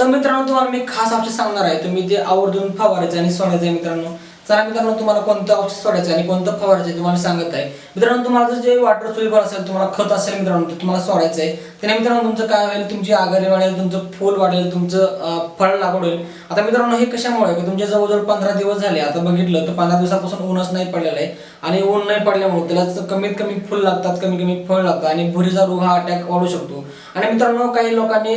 तर मित्रांनो तुम्हाला मी खास औषध सांगणार आहे तुम्ही ते आवर्जून फवारायचं आणि सोडायचं आहे मित्रांनो चला मित्रांनो तुम्हाला कोणतं औषध सोडायचं आणि कोणतं फवारायचं आहे तुम्हाला सांगत आहे. मित्रांनो तुम्हाला जर जे वॉटर सोल्युबल असेल तुम्हाला खत असेल मित्रांनो ते तुम्हाला सोडायचं आहे त्याने मित्रांनो तुमचं काय होईल तुमची आघाडी वाढेल तुमचं फूल वाढेल तुमचं फळ लागवड होईल. आता मित्रांनो हे कशामुळे की तुमच्या जवळजवळ पंधरा दिवस झाले आता बघितलं तर पंधरा दिवसापासून ऊनच नाही पडलेलं आहे. आणि ऊन नाही पडल्यामुळे त्याला कमीत कमी फुल लागतात कमी कमी फळ लागतं आणि भुरीचा रोग हा अटॅक वाढू शकतो. आणि मित्रांनो काही लोकांनी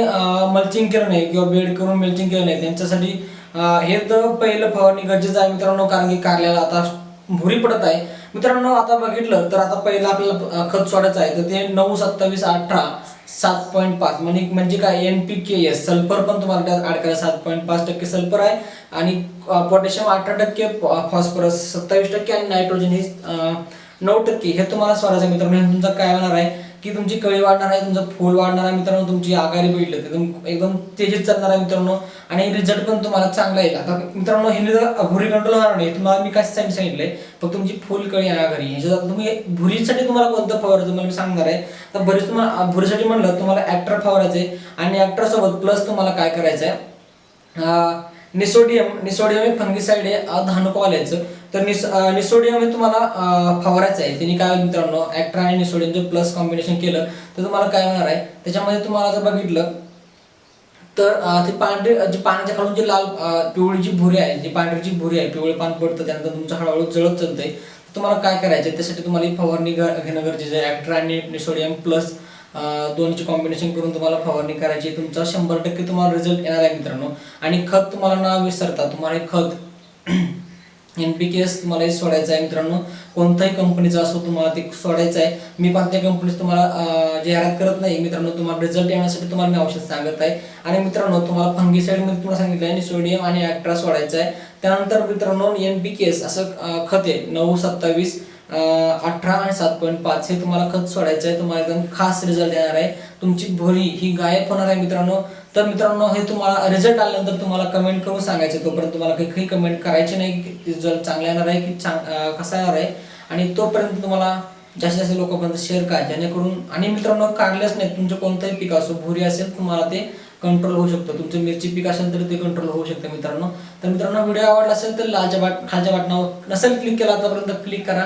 मल्चिंग केलं नाही किंवा बेड करून मल्चिंग केलं नाही त्यांच्यासाठी हे तर पहिलं फवारणी गरजेचं आहे मित्रांनो कारण की कारल्याला आता भुरी पडत आहे. मित्रांनो आता बघितलं तर आता पहिलं आपल्याला खत सोडायचं आहे. तर ते नऊ सत्तावीस अठरा सात पॉईंट पाच. म्हणजे म्हणजे काय? N P K S sulphur पण तुम्हाला त्यात ॲड करायचं सात पॉईंट पाच टक्के सल्फर आहे. आणि पोटॅशियम अठरा टक्के फॉस्फरस सत्तावीस टक्के आणि नायट्रोजन हे नऊ टक्के. हे तुम्हाला सोडायचं आहे मित्रांनो. तुमचा तुमचं काय होणार आहे? की तुमची कळी वाढणार आहे तुमचं फूल वाढणार आहे मित्रांनो तुमची आघाडी बघितलं तर एकदम तेजीत चालणार आहे मित्रांनो. आणि रिझल्ट पण तुम्हाला चांगला येईल. आता मित्रांनो हे जर भुरी कंट्रोल होणार नाही. तुम्हाला मी कसं सांगितलंय फक्त तुमची फुल कळी आहे आघाडी. ह्याच्यात तुम्ही भुरीसाठी तुम्हाला कोणतं फवारायचं मला मी सांगणार आहे. तर बरेच तुम्हाला भुरीसाठी म्हणलं तुम्हाला ऍक्टर फवारायचं आहे. आणि ॲक्टरसोबत प्लस तुम्हाला काय करायचं आहे निसोडियम निसोडियम हे फंगिसाइड आहे अं, धानुकवाल्याचं. तर निस निसोडियम हे तुम्हाला फवारायचं आहे. त्यांनी काय मित्रांनो ॲक्ट्रा आणि निसोडियम निसोडियमचं प्लस कॉम्बिनेशन केलं तर तुम्हाला काय होणार आहे त्याच्यामध्ये तुम्हाला जर बघितलं तर ते पांढरे जे पाण्याच्या खालून जे लाल पिवळी जी भुरी आहे जी पांढरी जी भुरी आहे पिवळे पान पडतं त्यानंतर तुमचं हळूहळू जळत चालतंय. तुम्हाला काय करायचं आहे त्यासाठी तुम्हाला फवारणी घेणं गरजेचं आहे. ॲक्ट्रा आणि निसोडियम प्लस दोनची कॉम्बिनेशन करून तुम्हाला फवारणी करायची आहे. तुमचा शंभर टक्के तुम्हाला रिझल्ट येणार आहे मित्रांनो. आणि खत तुम्हाला ना विसरता तुम्हाला हे खत एन पी के एस तुम्हाला हे सोडायचं आहे मित्रांनो. कोणत्याही कंपनीचं असो तुम्हाला ते सोडायचं आहे. मी कोणत्या कंपनीचं तुम्हाला जाहिरात करत नाही. मित्रांनो तुम्हाला रिझल्ट येण्यासाठी तुम्हाला मी औषध सांगत आहे. आणि मित्रांनो तुम्हाला फंगिसाईडमध्ये तुम्हाला सांगितलं आहे. सोडियम आणि ॲक्ट्रा सोडायचं आहे. त्यानंतर मित्रांनो एन पी के एस असं खत आहे. नऊ सत्तावीस. अठरा आणि सात पॉईंट पाच हे तुम्हाला खत सोडायचं आहे. तुम्हाला एकदम खास रिझल्ट येणार आहे. तुमची भुरी ही गायब होणार आहे मित्रांनो. तर मित्रांनो हे तुम्हाला रिझल्ट आल्यानंतर तुम्हाला कमेंट करून सांगायचं तोपर्यंत तुम्हाला काही काही कमेंट करायची नाही. की रिझल्ट चांगला येणार आहे की चांग कसा येणार आहे. आणि तोपर्यंत तुम्हाला जास्तीत जास्त लोकांपर्यंत शेअर करा. जेणेकरून आणि मित्रांनो काढलेच नाही तुमचं कोणतंही पीक असो भुरी असेल तुम्हाला ते कंट्रोल होऊ शकतं. तुमचं मिरची पीक असेल तर ते कंट्रोल होऊ शकतं मित्रांनो. तर मित्रांनो व्हिडिओ आवडला असेल तर लालच्या बाट खालच्या बाटनावर नसेल क्लिक केला आतापर्यंत क्लिक करा.